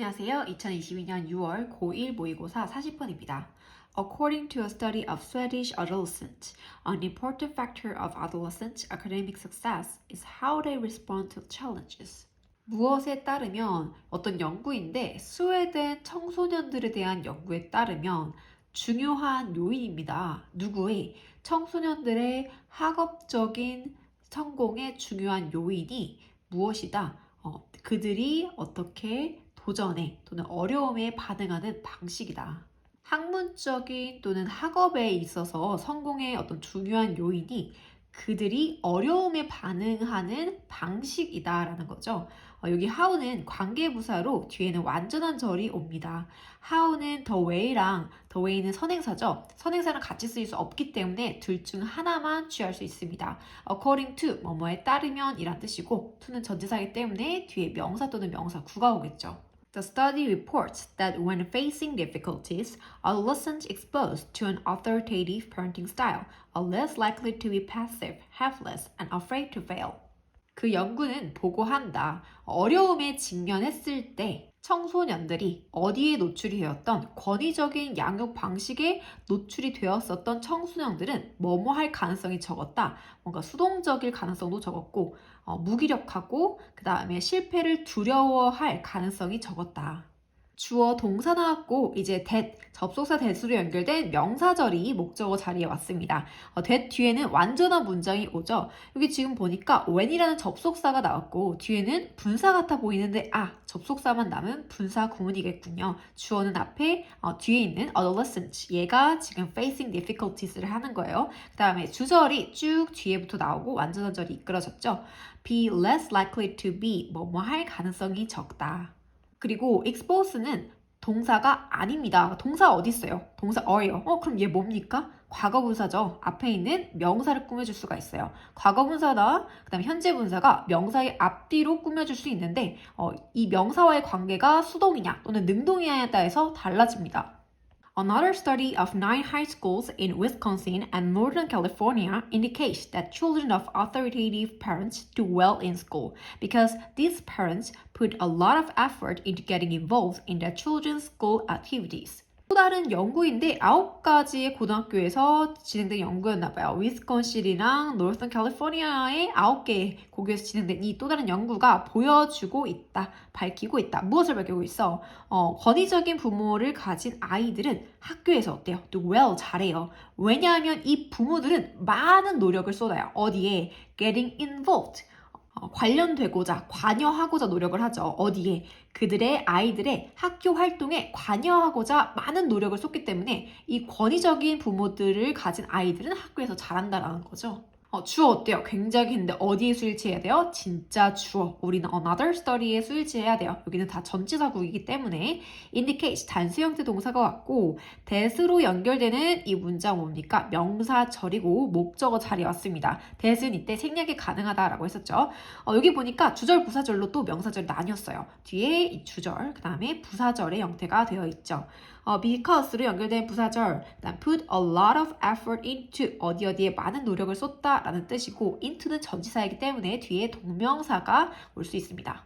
안녕하세요. 2022년 6월 고1 모의고사 40번입니다. According to a study of Swedish adolescents, an important factor of adolescent academic success is how they respond to challenges. 무엇에 따르면 어떤 연구인데 스웨덴 청소년들에 대한 연구에 따르면 중요한 요인입니다. 누구의 청소년들의 학업적인 성공의 중요한 요인이 무엇이다? 어, 그들이 어떻게 도전에 또는 어려움에 반응하는 방식이다. 학문적인 또는 학업에 있어서 성공의 어떤 중요한 요인이 그들이 어려움에 반응하는 방식이다라는 거죠. 어, 여기 how는 관계부사로 뒤에는 완전한 절이 옵니다. how는 the way랑 the way는 선행사죠. 선행사랑 같이 쓰일 수 없기 때문에 둘 중 하나만 취할 수 있습니다. according to 뭐뭐에 따르면 이란 뜻이고 to는 전치사이기 때문에 뒤에 명사 또는 명사 구가 오겠죠. The study reports that when facing difficulties, adolescents exposed to an authoritative parenting style are less likely to be passive, helpless, and afraid to fail. 그 연구는 보고한다. 어려움에 직면했을 때 청소년들이 어디에 노출이 되었던 권위적인 양육 방식에 노출이 되었었던 청소년들은 뭐뭐 할 가능성이 적었다. 뭔가 수동적일 가능성도 적었고 어, 무기력하고 그 다음에 실패를 두려워할 가능성이 적었다. 주어 동사 나왔고 이제 that 접속사 that으로 연결된 명사절이 목적어 자리에 왔습니다. 어, that 뒤에는 완전한 문장이 오죠. 여기 지금 보니까 when이라는 접속사가 나왔고 뒤에는 분사 같아 보이는데 아 접속사만 남은 분사 구문이겠군요. 주어는 앞에 어, 뒤에 있는 adolescent 얘가 지금 facing difficulties를 하는 거예요. 그 다음에 주절이 쭉 뒤에부터 나오고 완전한 절이 이끌어졌죠. be less likely to be 뭐뭐 할 가능성이 적다. 그리고 expose는 동사가 아닙니다. 동사 어디 있어요? 동사 are요. 어, 그럼 얘 뭡니까? 과거분사죠. 앞에 있는 명사를 꾸며줄 수가 있어요. 과거분사나 그다음 현재 분사가 명사의 앞뒤로 꾸며줄 수 있는데 어, 이 명사와의 관계가 수동이냐 또는 능동이냐에 따라서 달라집니다. Another study of nine high schools in Wisconsin and Northern California indicates that children of authoritative parents do well in school because these parents put a lot of effort into getting involved in their children's school activities. 또 다른 연구인데 아홉 가지의 고등학교에서 진행된 연구였나 봐요. 위스콘신이랑 노스턴 캘리포니아의 아홉 개의 고교에서 진행된 이 또 다른 연구가 보여주고 있다, 밝히고 있다. 무엇을 밝히고 있어? 어, 권위적인 부모를 가진 아이들은 학교에서 어때요? 또 well 잘해요. 왜냐하면 이 부모들은 많은 노력을 쏟아요. 어디에? getting involved. 어, 관련되고자 관여하고자 노력을 하죠. 어디에 그들의 아이들의 학교 활동에 관여하고자 많은 노력을 쏟기 때문에 이 권위적인 부모들을 가진 아이들은 학교에서 잘한다라는 거죠. 어, 주어 어때요? 굉장히 했는데 어디에 수일치해야 돼요? 진짜 주어. 우리는 another study에 수일치해야 돼요. 여기는 다 전치사구이기 때문에 indicate 단수 형태 동사가 왔고 that으로 연결되는 이 문장 뭡니까? 명사절이고 목적어 자리에 왔습니다. that은 이때 생략이 가능하다라고 했었죠. 어, 여기 보니까 주절 부사절로 또 명사절이 나뉘었어요. 뒤에 이 주절, 그 다음에 부사절의 형태가 되어 있죠. 어, because로 연결된 부사절, 그다음 put a lot of effort into 어디 어디에 많은 노력을 쏟다 라는 뜻이고 into는 전치사이기 때문에 뒤에 동명사가 올 수 있습니다.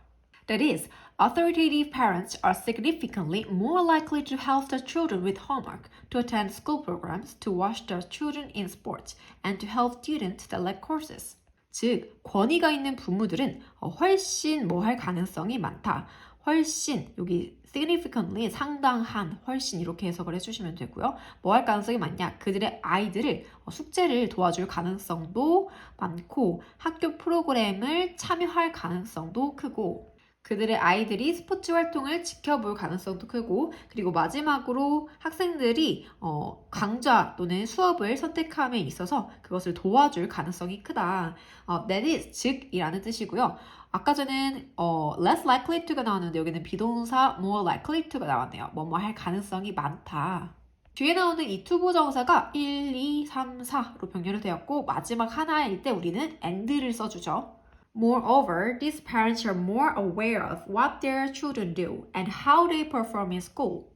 That is, authoritative parents are significantly more likely to help their children with homework, to attend school programs, to watch their children in sports, and to help students select courses. 즉, 권위가 있는 부모들은 어, 훨씬 뭐 할 가능성이 많다. 훨씬 여기 significantly 상당한 훨씬 이렇게 해석을 해주시면 되고요. 뭐 할 가능성이 많냐? 그들의 아이들을 어, 숙제를 도와줄 가능성도 많고 학교 프로그램을 참여할 가능성도 크고 그들의 아이들이 스포츠 활동을 지켜볼 가능성도 크고 그리고 마지막으로 학생들이 어, 강좌 또는 수업을 선택함에 있어서 그것을 도와줄 가능성이 크다. 어, that is 즉이라는 뜻이고요. 아까 전엔 어, less likely to가 나왔는데 여기는 비동사 more likely to가 나왔네요. 뭐뭐 할 가능성이 많다. 뒤에 나오는 이 투부정사가 1, 2, 3, 4로 병렬이 되었고 마지막 하나일 때 우리는 and를 써주죠. Moreover, these parents are more aware of what their children do and how they perform in school.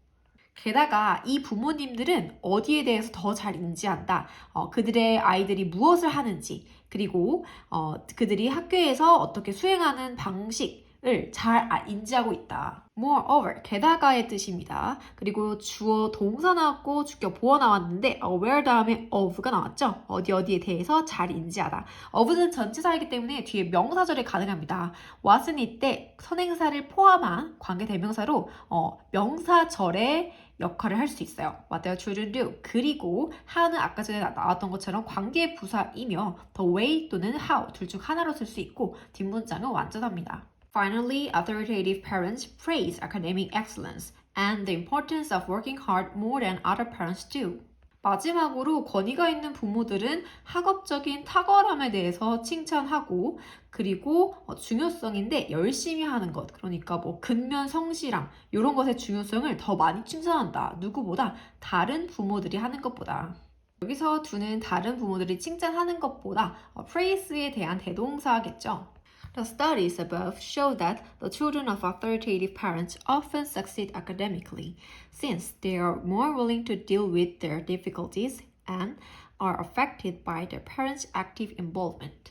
게다가 이 부모님들은 어디에 대해서 더 잘 인지한다. 어, 그들의 아이들이 무엇을 하는지, 그리고 어, 그들이 학교에서 어떻게 수행하는 방식, 을 잘 아- 인지하고 있다. Moreover, 게다가의 뜻입니다. 그리고 주어 동사 나왔고 주격 보어 나왔는데 aware 다음에 of가 나왔죠. 어디 어디에 대해서 잘 인지하다. of는 전치사이기 때문에 뒤에 명사절이 가능합니다. what은 이때 선행사를 포함한 관계 대명사로 어, 명사절의 역할을 할 수 있어요. What their children do. 그리고 how는 아까 전에 나- 나왔던 것처럼 관계 부사이며 the way 또는 how 둘 중 하나로 쓸 수 있고 뒷문장은 완전합니다. Finally, authoritative parents praise academic excellence and the importance of working hard more than other parents do. 마지막으로 권위가 있는 부모들은 학업적인 탁월함에 대해서 칭찬하고 그리고 어, 중요성인데 열심히 하는 것 그러니까 뭐 근면 성실함 이런 것의 중요성을 더 많이 칭찬한다 누구보다 다른 부모들이 하는 것보다 여기서 두는 다른 부모들이 칭찬하는 것보다 어, praise에 대한 대동사겠죠. The studies above show that the children of authoritative parents often succeed academically, since they are more willing to deal with their difficulties and are affected by their parents' active involvement.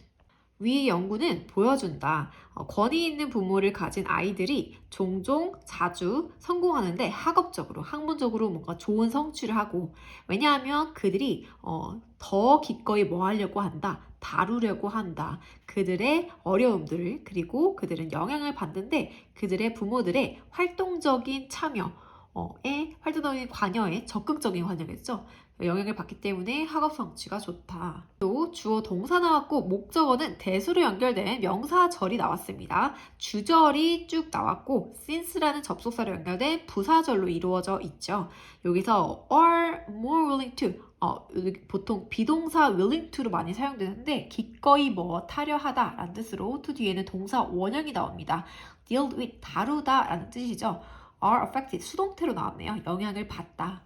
위 연구는 보여준다. 어, 권위 있는 부모를 가진 아이들이 종종 자주 성공하는데 학업적으로, 학문적으로 뭔가 좋은 성취를 하고, 왜냐하면 그들이 어, 더 기꺼이 뭐 하려고 한다, 다루려고 한다. 그들의 어려움들을, 그리고 그들은 영향을 받는데 그들의 부모들의 활동적인 참여에, 활동적인 관여에 적극적인 관여겠죠. 영향을 받기 때문에 학업 성취가 좋다. 또 주어 동사 나왔고 목적어는 대수로 연결된 명사절이 나왔습니다. 주절이 쭉 나왔고 since라는 접속사로 연결된 부사절로 이루어져 있죠. 여기서 are more willing to 어, 보통 비동사 willing to로 많이 사용되는데 기꺼이 뭐 타려 하다 라는 뜻으로 to 뒤에는 동사 원형이 나옵니다. deal with 다루다 라는 뜻이죠. are affected 수동태로 나왔네요. 영향을 받다.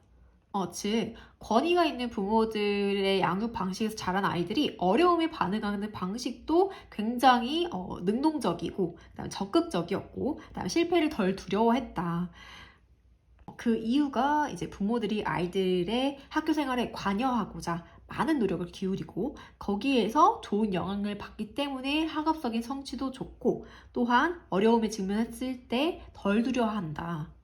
어, 즉 권위가 있는 부모들의 양육 방식에서 자란 아이들이 어려움에 반응하는 방식도 굉장히 어, 능동적이고 그다음에 적극적이었고 그다음에 실패를 덜 두려워했다. 그 이유가 이제 부모들이 아이들의 학교 생활에 관여하고자 많은 노력을 기울이고 거기에서 좋은 영향을 받기 때문에 학업적인 성취도 좋고 또한 어려움에 직면했을 때 덜 두려워한다.